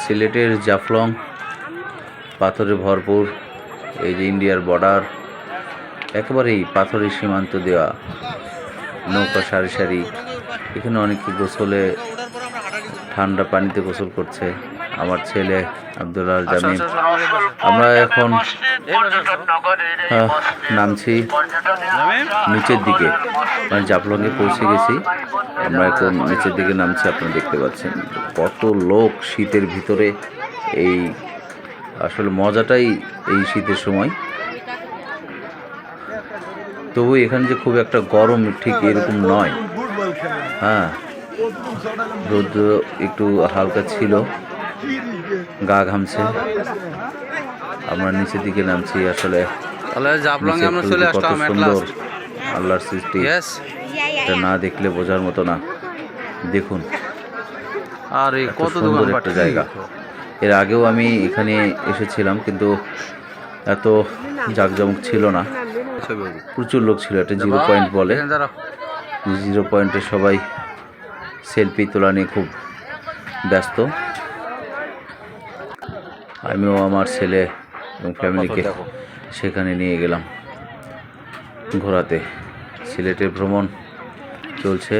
সিলেটের জাফলং পাথরে ভরপুর এই যে ইন্ডিয়ার বর্ডার একেবারেই পাথরের সীমান্ত দেওয়া নৌকা সারি সারি এখানে অনেকে গোসলে ঠান্ডা পানিতে গোসল করছে আমার ছেলে আব্দুল্লাহ জামিন। আমরা এখন নামছি নিচের দিকে মানে জাফলংয়ে পৌঁছে গেছি। আমরা এখন নিচের দিকে নামছি আপনারা দেখতে পাচ্ছেন। কত লোক শীতের ভিতরে এই আসলে মজাটাই এই শীতের সময়। তবু এখানে যে খুব একটা গরম ঠিক এরকম নয়। হ্যাঁ রোদ্র একটু হালকা ছিল গা ঘামছে। আমরা নিচের দিকে নামছি আসলে আমরা চলে আসলাম. আল্লাহর সৃষ্টি. এটা না দেখলে বোঝার মতো না। দেখুন। আর এই কত সুন্দর একটা জায়গা। এর আগেও আমি এখানে এসেছিলাম কিন্তু এত জাঁকজমক ছিল না। প্রচুর লোক ছিল এটা জিরো পয়েন্ট বলে। জিরো পয়েন্টে সবাই সেলফি তোলা নিয়ে খুব ব্যস্ত। আমিও আমার ছেলে এবং ফ্যামিলিকে সেখানে নিয়ে গেলাম। ঘোরাতে। সিলেটের ভ্রমণ চলছে।